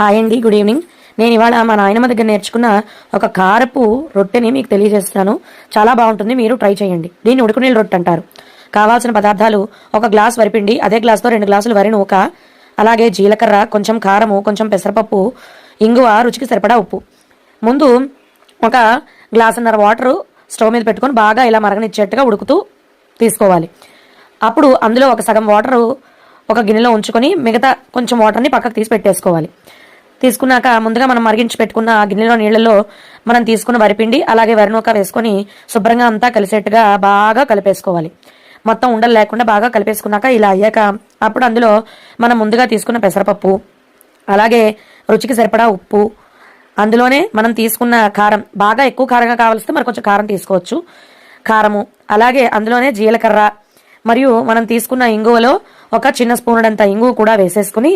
Hi అండి good evening నేను ఇవాళ మా నాయనమ్మ దగ్గర నేర్చుకున్న ఒక కారపు రొట్టెని మీకు తెలియజేస్తున్నాను. చాలా బాగుంటుంది. మీరు ట్రై చేయండి. దీన్ని ఉడుకునీళ్ళ రొట్టె అంటారు. కావాల్సిన పదార్థాలు ఒక గ్లాస్ వరిపిండి అదే గ్లాస్తో రెండు గ్లాసులు వరి నూక అలాగే జీలకర్ర కొంచెం కారము కొంచెం పెసరపప్పు ఇంగువ రుచికి సరిపడా ఉప్పు. ముందు ఒక గ్లాసున్నర వాటర్ స్టవ్ మీద పెట్టుకొని బాగా ఇలా మరగనిచ్చేట్టుగా ఉడుకుతూ తీసుకోవాలి. అప్పుడు అందులో ఒక సగం వాటరు ఒక గిన్నెలో ఉంచుకొని మిగతా కొంచెం వాటర్ని పక్కకు తీసి పెట్టేసుకోవాలి. తీసుకున్నాక ముందుగా మనం మరిగించి పెట్టుకున్న గిన్నెలో నీళ్ళలో మనం తీసుకున్న వరిపిండి అలాగే వరినూక వేసుకొని శుభ్రంగా అంతా కలిసేట్టుగా బాగా కలిపేసుకోవాలి. మొత్తం ఉండలు లేకుండా బాగా కలిపేసుకున్నాక ఇలా అయ్యాక అప్పుడు అందులో మనం ముందుగా తీసుకున్న పెసరపప్పు అలాగే రుచికి సరిపడా ఉప్పు అందులోనే మనం తీసుకున్న కారం బాగా ఎక్కువ కారంగా కావలిస్తే మరి కొంచెం కారం తీసుకోవచ్చు. కారము అలాగే అందులోనే జీలకర్ర మరియు మనం తీసుకున్న ఇంగువలో ఒక చిన్న స్పూనుడంత ఇంగువ కూడా వేసేసుకుని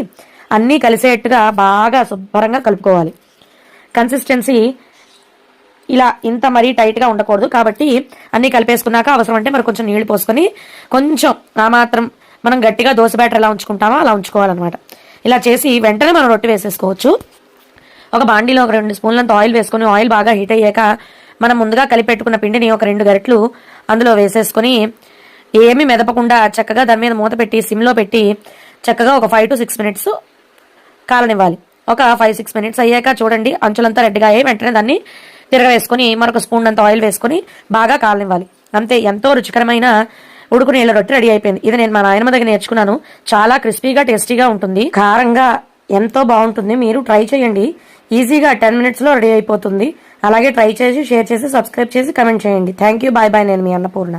అన్నీ కలిసేట్టుగా బాగా శుభ్రంగా కలుపుకోవాలి. కన్సిస్టెన్సీ ఇలా ఇంత మరీ టైట్గా ఉండకూడదు. కాబట్టి అన్నీ కలిపేసుకున్నాక అవసరం అంటే మరి కొంచెం నీళ్ళు పోసుకొని కొంచెం ఆ మాత్రం మనం గట్టిగా దోశ బ్యాటర్ ఎలా ఉంచుకుంటామో అలా ఉంచుకోవాలన్నమాట. ఇలా చేసి వెంటనే మనం రొట్టె వేసేసుకోవచ్చు. ఒక బాండీలో ఒక రెండు స్పూన్లంత ఆయిల్ వేసుకొని ఆయిల్ బాగా హీట్ అయ్యాక మనం ముందుగా కలిపెట్టుకున్న పిండిని ఒక రెండు గరిటలు అందులో వేసేసుకొని ఏమీ మెదపకుండా చక్కగా దాని మీద మూత పెట్టి సిమ్లో పెట్టి చక్కగా ఒక ఫైవ్ టు సిక్స్ మినిట్స్ కాలనివ్వాలి. ఒక ఫైవ్ సిక్స్ మినిట్స్ అయ్యాక చూడండి అంచులంతా రెడ్డిగా అయ్యి వెంటనే దాన్ని తిరగవేసుకొని మరొక స్పూన్ అంత ఆయిల్ వేసుకొని బాగా కాలనివ్వాలి. అంతే ఎంతో రుచికరమైన ఉడుకు నీళ్ళ రొట్టె రెడీ అయిపోయింది. ఇది నేను మా నాయనమ్మ దగ్గర నేర్చుకున్నాను. చాలా క్రిస్పీగా టేస్టీగా ఉంటుంది. కారంగా ఎంతో బాగుంటుంది. మీరు ట్రై చేయండి. ఈజీగా టెన్ మినిట్స్లో రెడీ అయిపోతుంది. అలాగే ట్రై చేసి షేర్ చేసి సబ్స్క్రైబ్ చేసి కమెంట్ చేయండి. థ్యాంక్ యూ బాయ్ బాయ్ నేను మీ అన్నపూర్ణ.